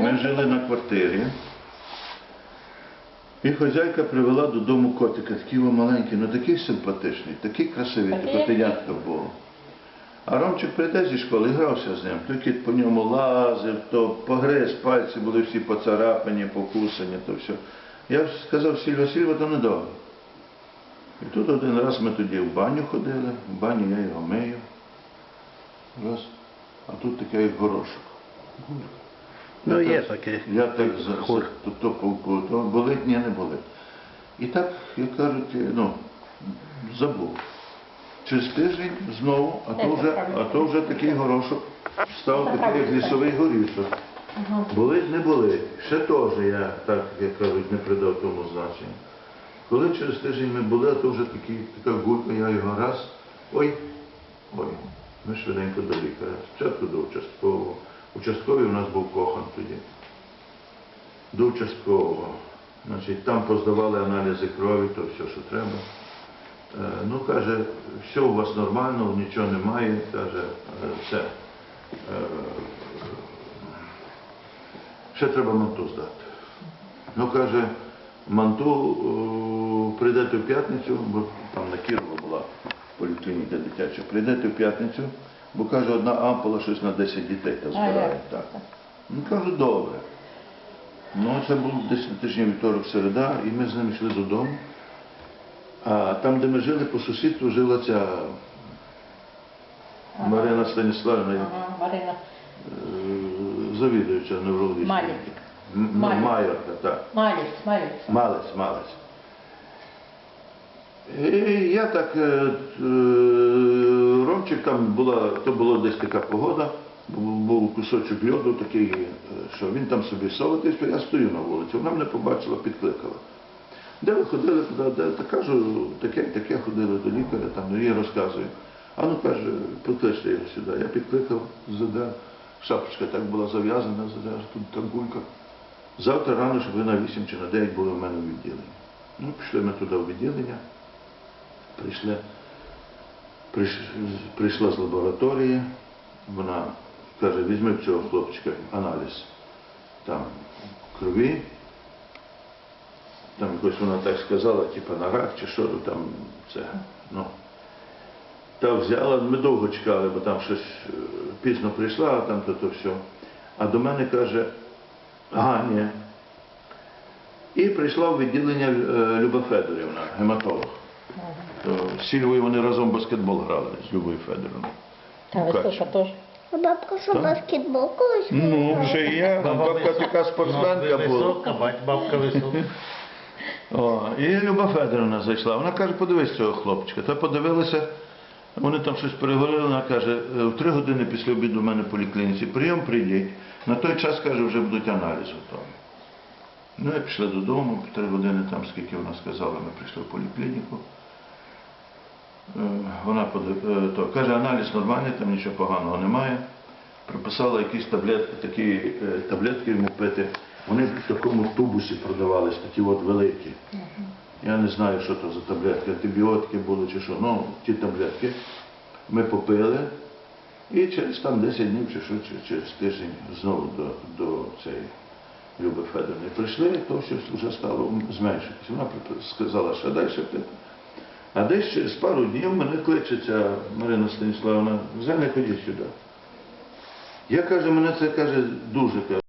Ми жили на квартирі. І хазяйка привела додому котика, такий маленький, ну такий симпатичний, такий красивий, Такий, таке котенятко було. А Ромчик прийде зі школи, грався з ним. Кіт по ньому лазив, то погриз, пальці були всі поцарапані, покусані, то все. Я сказав, Сільва, Сільва, то недовго. І тут один раз ми тоді в баню ходили, в бані я його мию. Раз. А тут таке як горошок. Ну, Я є так- таке. Я так за, то, то, то болить, ні, не болить. І так, як кажуть, ну, забув. Через тиждень знову, а то вже, а то вже такий горошок став такий, як лісовий горішок. Болить, не болить. Ще теж я, так, як кажуть, не придав тому значення. Коли через тиждень ми були, а то вже такий, така гулька, я його раз, ой, ой, ми швиденько до лікаря. Спочатку до участкового. Участковий у нас був кохан тоді. До участкового. Значить, там поздавали аналізи крові, то все, що треба. Е, Ну, каже, все у вас нормально, нічого немає, каже, е, все. Е, Ще треба манту здати. Ну, каже, манту прийдете в п'ятницю, бо там на Кірова була поліклініка дитяча, прийдете в п'ятницю, бо каже, одна ампула щось на 10 дітей та збирає. Так. Ну, кажу, добре. Ну, це був десь на тижні вівторок середа, і ми з ним йшли додому. А там, де ми жили, по сусідству жила ця Марина Станіславівна, Ага, Марина. е, завідуюча неврологічною. Малік. М- м- Малік. Майорка, так. Малець, малець. Малець, малець. І я так, е, е, Ромчик там була, то була десь така погода, був, кусочок льоду такий, е, що він там собі соватився, я стою на вулиці, вона мене побачила, підкликала. Де ви ходили, куди, де? Та кажу, таке, таке ходили до лікаря, там, ну, їй розказую. А ну каже, покличте його сюди. Я підкликав, заде, шапочка так була зав'язана, заде, тут так гулька. Завтра рано, щоб ви на 8 чи на 9 були в мене в відділенні. Ну, пішли ми туди в відділення, прийшли, прийш- прийшла з лабораторії, вона каже, візьми в цього хлопчика аналіз там крові. Там якось вона так сказала, типу на рак чи що, там це. Ну. Та взяла, ми довго чекали, бо там щось е, пізно прийшла, а там то, то все. А до мене каже, ага, ні. І прийшла в відділення е, Люба Федорівна, гематолог. То з Сільвою вони разом баскетбол грали з Любою Федорівною. Та Мукач. висока теж. А бабка що Так. баскетбол колись? Ну, грала? ще і я, бабка така спортсменка була. Висока, бать, бабка висока. О, і Люба Федоровна зайшла. Вона каже, подивись цього хлопчика. Та подивилася, вони там щось переговорили, вона каже, «Е, в три години після обіду в мене в поліклініці, прийом прийдіть. На той час, каже, вже будуть аналізи готові. Ну, я пішла додому, в три години там, скільки вона сказала, ми прийшли в поліклініку. Е, Вона е, то, каже, аналіз нормальний, там нічого поганого немає. Приписала якісь таблетки, такі е, таблетки йому пити. Вони в такому тубусі продавались, такі от великі. Я не знаю, що то за таблетки, антибіотики були чи що. Ну, ті таблетки ми попили. І через там 10 днів чи що, чи через тиждень знову до, до цієї Люби Федорівни прийшли, то щось вже стало зменшитися. Вона сказала, що далі пити. А десь через пару днів мене кличеться Марина Станіславовна, Зене, ходіть сюди. Я каже, мене це каже дуже каже.